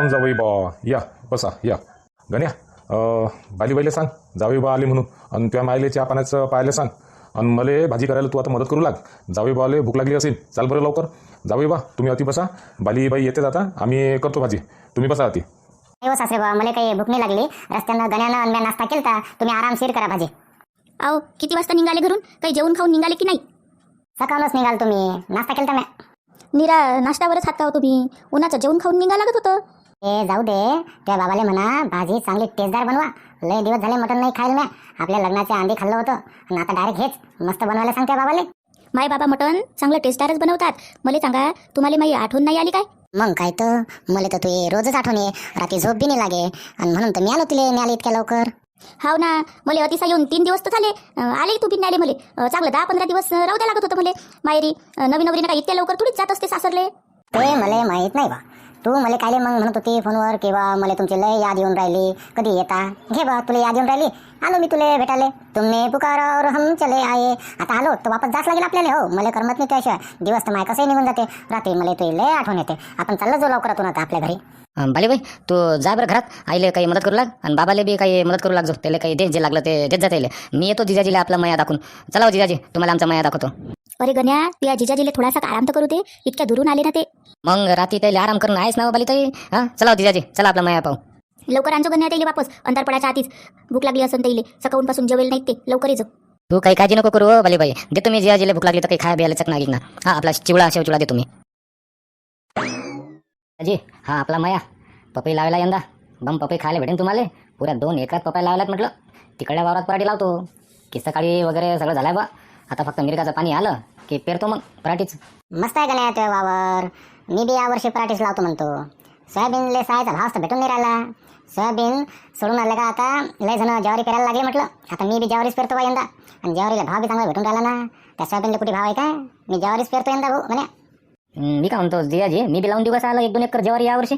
राम जावई बा. या बसा या. गण्या अं, बाली बाईले सांग. जावई बा आले म्हणून. आणि त्या मायले चहा पाण्याचं पाहायला सांग. आणि मले भाजी करायला तू आता मदत करू लाग. जावई बाले भूक लागली असेल चाल बरं लवकर. जावई बा तुम्ही अति बसा. बाली बाई येते आता आम्ही करतो भाजी. तुम्ही बसा अति. हो सासरे बा मला काही भूक नाही लागली. रस्त्यानं गण्यानं नाश्ता केलता. तुम्ही आरामशीर करा भाजी. अहो किती वाजता निघाले घरून? काही जेवण खाऊन निघाले की नाही? सकाळूनच निघाल तुम्ही. नाश्ता केलता म्या. निरा नाश्त्यावरच हात का तुम्ही. उन्हाचं जेवण खाऊन निघा लागत होतं. ए जाऊ दे. त्या बाबाले म्हणा भाजी चांगली टेस्टदार बनवा. लय दिवस झाले मटण नाही खायला आपल्या लग्नाच्या आंधी खाल्लं होतं. आणि आता डायरेक्ट हेच. मस्त बनवायला सांग त्या बाबाले. माय बाबा मटण चांगलं टेस्टारच बनवतात. मला सांगा तुम्हाला माझी आठवण नाही आली काय? मग काय तर. मला तर तू रोजच आठवण ये रात्री झोप बी नाही लागे. आणि म्हणून तर मी आलो तुले न्याला इतक्या लवकर. हाव ना. मला अतिसा येऊन तीन दिवस तर झाले. आले तू बिन आले मले. चांगलं दहा पंधरा दिवस राहू द्या लागत होतं मले. मायरी नवीन नवरीनं काय इतक्या लवकर थोडीच जात असते सासरले? ते मला माहीत नाही बा. तू मला कायले मग म्हणत होती फोनवर किंवा मला तुमची लय याद येऊन राहिली कधी येता? घे बा तुला याद येऊन राहिली. आलो मी तुले भेटाले तुम्ही पुकार और हम चले आये आता आलो तर वापस जाच लागेल आपल्याला हो. मला करमत नाही त्याशिवाय दिवस तर माय कसंही निघून जाते. रात्री मला तुला लय आठवण येते. आपण चाललं जाऊ लवकरातून आता आपल्या घरी. बाई तू जा बरं घरात. आईले काही मदत करू लाग. आणि बाबाले बी काही मदत करू लागजो त्याला काही दे जे लागलं ते देत जाते मी येतो जिजाजीला आपला मया दाखवून. चला हो जिजाजी तुम्हाला आमचा मया दाखवतो. अरे गण्या तुझ्या जिजाजीले थोडासा आराम तर करू दे इतक्या दुरून आले ना ते. मग रात्री त्याला आराम करून आहेस ना बाली ताई? हां? चला हो जिजाजी चला आपला मया पाहू. लवकर आणजो गण्या त्याला वापस अंतर पडायच्या आधीच. भूक लागली असेल त्याला सकाळपासून जेवेल नाहीत ते. लवकर येजो तू काही काळजी नको करू हो बाली बाई. देतो मी जिजाजीला भूक लागली तर काही खाय बियाला चकना ना हा आपला चिवडा शेव चिवडा देतो मी जी हा आपला मया. पपई लावायला यंदा. बम पपई खायला भेटेन तुम्हाला. पुऱ्या दोन एकरात पपई लावल्यात म्हटलं. तिकडल्या वावरात पराठी लावतो. की सकाळी वगैरे सगळं झालंय बा. आता फक्त मिरगाचं पाणी आलं की पेरतो मग पराठीच. मस्त आहे का नाही तुझ्या वावर? मी बी यावर्षी पराठीच लावतो म्हणतो. सोयाबीनले सायचा भाव तर भेटून नाही राहिला. सोयाबीन सोडून आलं का आता? लय जण ज्वारी पेरायला लागले म्हटलं. आता मी बी ज्वारीच पेरतो बा यंदा. आणि ज्वारीला भाव बी चांगला भेटून राहिला ना. त्या सोयाबीनला कुठे भाव आहे काय? मी ज्वारीच पेरतो यंदा भाऊ म्हणे. मी काय म्हणतो जिजाजी मी बी लावून देऊ कसं आलं एक दोन एकर ज्वारी यावर्षी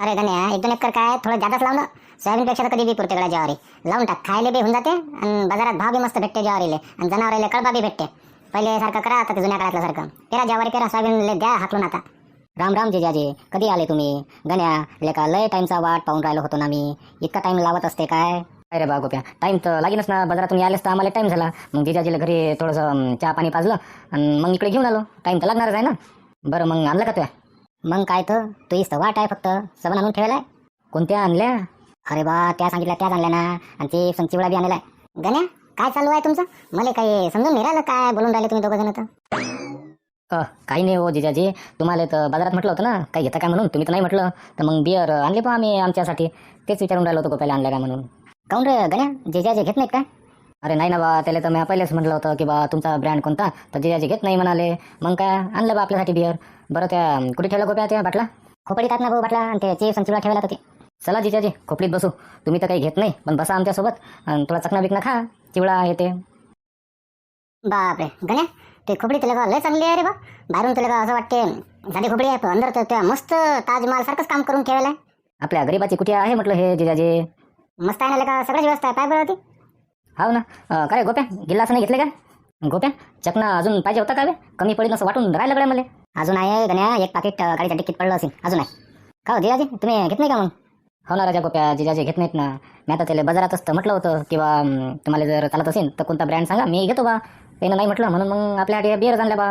अरे गण्या एक दोन एकर काय? थोडं जादाच लावणं सोयाबीनपेक्षा तर कधी बी पुरते कडा ज्वारी. लावून टाक. खायला बी होऊन जाते आणि बाजारात भाव बी मस्त भेटते ज्वारीले. आणि जनावराले कळपा बी भेटते. पहिले सारखं करा आता जुन्या काळातलं सारखं. पेरा ज्वारी पेरा सोयाबीनले द्या हाकलून आता. राम राम जेजाजी कधी आले तुम्ही? गण्या लेका लय टाईमचा वाट पाहून राहिलो होतो ना मी. इतका टाइम लावत असते काय? अरे बा गोप्या? टाइम तर लागेलच ना. बाजारातून आलेस तर आम्हाला टाईम झाला. मग जिजाजीला घरी थोडंसं चहा पाणी पाजलं आणि मग इकडे घेऊन आलो. टाइम तर लागणारच आहे ना. बरं मग आणलं का तुया? मग काय तर? तू इस्त वाट आहे फक्त. सबन आणून ठेवायला कोणत्या आणल्या? अरे बा त्या सांगितल्या त्याच आणल्या ना. आणि ते संचिवडा बी आणलाय गण्या काय चालू आहे तुमचं? मला काही समजून नाही राहिलं काय बोलून राहिले तुम्ही दोघं जण तर. काही नाही हो जिजाजी. तुम्हाला तर बाजारात म्हटलं होतं ना काही घेता काय म्हणून? तुम्ही तर नाही म्हटलं. तर मग बिअर आणले पण आम्ही आमच्यासाठी. तेच विचारून राहिलो होतो गोप्याला आणल्या का म्हणून. काऊन रे गण्या? जे जे घेत नाहीत काय? अरे नाही ना बा त्याला तर मी पहिलेच म्हटलं होतं की बा तुमचा ब्रँड कोणता? तर जिजाजी घेत नाही म्हणाले. मग काय? आणलं बा आपल्यासाठी बिअर बरं त्या कुठे ठेवलं गोप्या त्या बाटला? खोपडीत ना भाऊ बाटला. आणि ते चिप्स आणि चिवडा ठेवला होती. चला जिजाजी खोपडीत बसू. तुम्ही तर काही घेत नाही पण बसा आमच्यासोबत आणि थोडा चकना बिकना खा. चिवडा येते. बापरे गण्या ते खोपडी तुला का लय चांगली आहे रे बा. बाहेरून तुला का असं वाटते झाली खोपडी आहे पण अंदर तर त्या मस्त ताजमहाल सारखंच काम करून ठेवलं आहे आपल्या गरीबाची कुठे आहे म्हटलं हे जिजाजी? मस्त आहे ना का सगळ्याच व्यवस्था आहे. काय बरं हो ना. अं, काय रे गोप्या गिल्लास नाही घेतले का? गोप्या चकना अजून पाहिजे होता का बे? कमी पडेल असं वाटून राहिलं कडे मला. अजून आहे गण्या एक पाकिट अं, गाडीच्या टिकीट पडलं असेल. अजून आहे. का हो जिजाजी तुम्ही घेत नाही का मग? हो ना राजा गोप्या जिजाजी घेत नाहीत ना मी आता त्याला बाजारात असतं म्हटलं होतं किंवा तुम्हाला जर चालत असेल तर कोणता ब्रँड सांगा मी घेतो बा. त्यानं नाही म्हटलं म्हणून मग आपल्यासाठी बिअर आणल्या बा.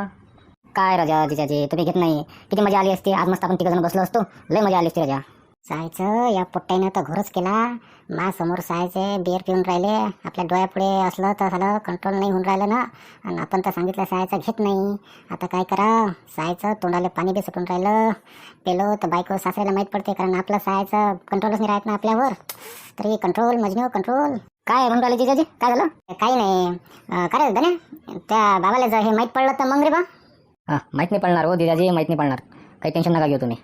काय राजा जिजाजी तुम्ही घेत नाही. किती मजा आली असती. आज मस्त आपण तिघं जण बसलो असतो. लय मजा आली असती राजा. सायचं या पोट्ट्यानं तर घोरच केला. मा समोर सायचे बिअर पिऊन राहिले. आपल्या डोळ्यापुढे असलं तर झालं कंट्रोल नाही होऊन राहिलं ना. आणि आपण तर सांगितलं सायचं घेत नाही. आता काय करा? सायचं तोंडाला पाणी बी सुटून राहिलं. पेलो तर बायको सासऱ्याला माहीत पडते कारण आपलं सायचं कंट्रोलच नाही राहत ना आपल्यावर. तरी कंट्रोल मजनू कंट्रोल काय म्हणून राहिले जिजाजी? काय झालं? काही नाही. काय झालं धन्या? त्या बाबाला जर हे माहीत पडलं तर मग रे बा. हां माहीत नाही पडणार हो जिजाजी माहीत नाही पडणार. काही टेन्शन नका घेऊ तुम्ही.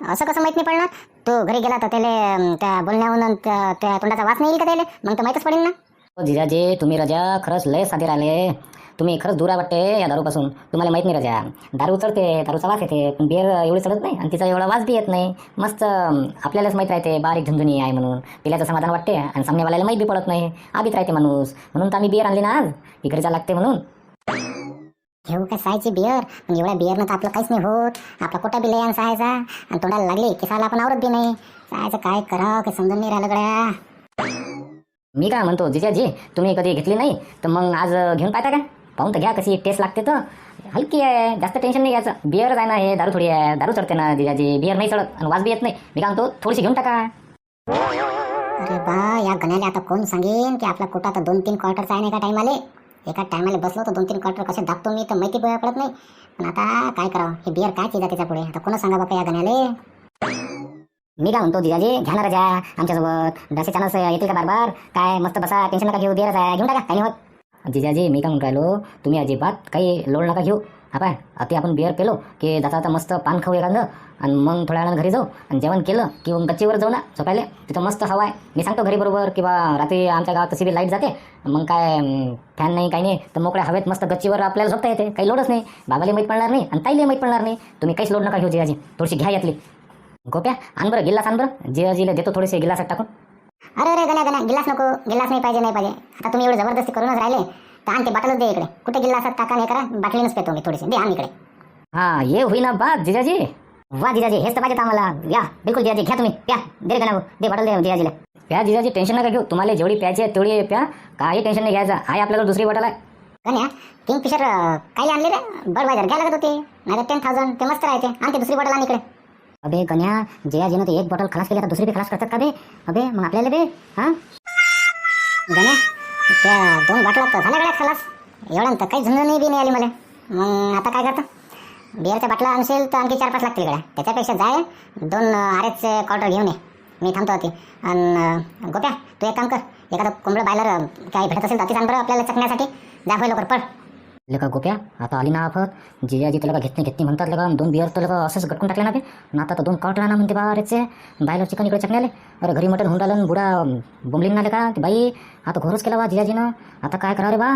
असं कसं माहीत नाही पडणार? तो घरी गेला तर त्याला त्या बोलण्याहून त्या त्या तोंडाचा वास नाही येईल का त्याला? मग तर माहीतच पडेल ना. हो जिजाजी तुम्ही रजा खरंच लय साधे राहिले. तुम्ही खरंच दूर वाटते या दारूपासून. तुम्हाला माहीत नाही रजा. दारू चढते दारूचा वास येते पण बिअर एवढी चढत नाही आणि तिचा एवढा वास बी येत नाही. मस्त आपल्यालाच माहीत राहते बारीक झुंझुनी आहे म्हणून. पिल्याचं समाधान वाटते आणि सामनेवाल्याला माहीत बी पडत नाही. आबीत राहते माणूस. म्हणून तर आम्ही बिअर आणली ना आज. इकडे घरी जा लागते म्हणून. घेऊ काय सायची बिअर? पण एवढ्या बिअरनं तर आपलं काहीच नाही होत. आपला कोटा बी लय सायचा आणि तोंडाला लागली की साला आपण आवरत बी नाही. सायचं काय करावं काही समजून नाही राहिलं गड्या. मी काय म्हणतो जिजाजी तुम्ही कधी घेतली नाही? तर मग आज घेऊन पाहता का? पाहून तर घ्या कशी टेस्ट लागते तर. हलकी आहे जास्त टेन्शन नाही घ्यायचं. बिअरच आहे ना हे दारू थोडी आहे दारू चढते ना जिजाजी. बिअर नाही चढत आणि वाज बी येत नाही. मी काय म्हणतो थोडीशी घेऊन टाका. अरे बा या गण्याला आता कोण सांगेन की आपला कोटा तर दोन तीन क्वार्टरचा आहे ना एका टायमाले एका टायमाला बसलो तर दोन तीन क्वार्टर कसे दाबतो मी तर माहिती पडत नाही. पण आता काय करावं? हे बिअर काय चिजा त्याच्या पुढे? आता कोणा सांगा बापा या गण्याले मी काय म्हणतो जिजाजी घ्या ना राजा आमच्यासोबत. दसे चानस येतील का बार काय मस्त बसा टेन्शन नका घेऊ बिअरच आहे घेऊन टाका काही नाही होत. जिजाजी मी काय म्हणून राहिलो? तुम्ही अजिबात काही लोड नका घेऊ. हा पाय अति आपण बिअर पेलो की जाता आता मस्त पान खाऊ एखादं. आणि मग थोड्या वेळानं घरी जाऊ आणि जेवण केलं की मग गच्चीवर जाऊ ना झोपायले. तिथं मस्त हवा आहे. मी सांगतो घरी बरोबर किंवा रात्री आमच्या गावात तशी बी लाइट जाते. मग काय फॅन नाही काही नाही. तर मोकळ्या हवेत मस्त गच्चीवर आपल्याला झोपता येते. काही लोडच नाही. बाबाला माहीत पडणार नाही आणि ताईला माहीत पडणार नाही. तुम्ही काहीच लोड नका घेऊ जियाजी थोडीशी घ्या यातली. गोप्या आण बरं गिल्लास आण बरं. जियाजीला देतो थोडेसे गिलासात टाकून. अरे अरे गण्या गण्या. गिलास नको. गिलास नाही पाहिजे नाही पाहिजे. आता तुम्ही एवढं जबरदस्ती करूनच राहिले. तर आण ते बाटलच दे इकडे. कुठे गिलासात टाका नाही करा बाटलीनच पेतो मी थोडीशी. दे आण इकडे. हा ये होईना बा जिजाजी. वा जिजाजी हेच तर पाहिजे आम्हाला. या बिलकुल जिजाजी घ्या तुम्ही. प्या दे भाऊ, दे बॉटल दे जिजाजीला. प्या जिजाजी टेन्शन नका घेऊ. तुम्हाला जेवढी प्यायची आहे तेवढी प्या. काही टेन्शन नाही घ्यायचं. आहे आपल्याकडे दुसरी बॉटल आहे. गण्या किंगफिशर काय आणले रे? बडवायझर घ्या लागत होते. नाही टेन थाउजंड ते मस्त राहते आणि ते दुसरी बॉटल आण इकडे. अबे गण्या जयाजीनं ते एक बॉटल खलास केली. आता दुसरी बी खलास करतात का बे? अबे मग आपल्याला बे हा? गण्या त्या दोन बाटला तर झाल्या गड्या एवढं एवढ्या तर काही झुंज नाही बी नाही आली मला. मग आता काय करतं? बिअरच्या बाटला आणशील तर आणखी चार पाच लागतील गड्या त्याच्यापेक्षा जाय दोन आरेचे क्वार्टर घेऊन ये. मी थांबतो होती आणि गोप्या तू एक काम कर. एखादं कोंबडं बायलर काही भेटत असेल तर ती सांग बरं आपल्याला चकण्यासाठी. दाखव लवकर पड लेका गोप्या आता आली ना आफत. जिजाजी त्याला घेत नाही घेत नाही म्हणतात लेका दोन बिअर तर लेका असंच गटकून टाकले ना बे. ना आता तर दोन कट राहणार म्हणते बा रेचे बायला चिकन इकडे चकण्याले. अरे घरी मटण हुंडालन बुडा बोंबलिंग ना लेका बाई आता घोरच केला बा जिजाजीनं आता काय करा रे बा?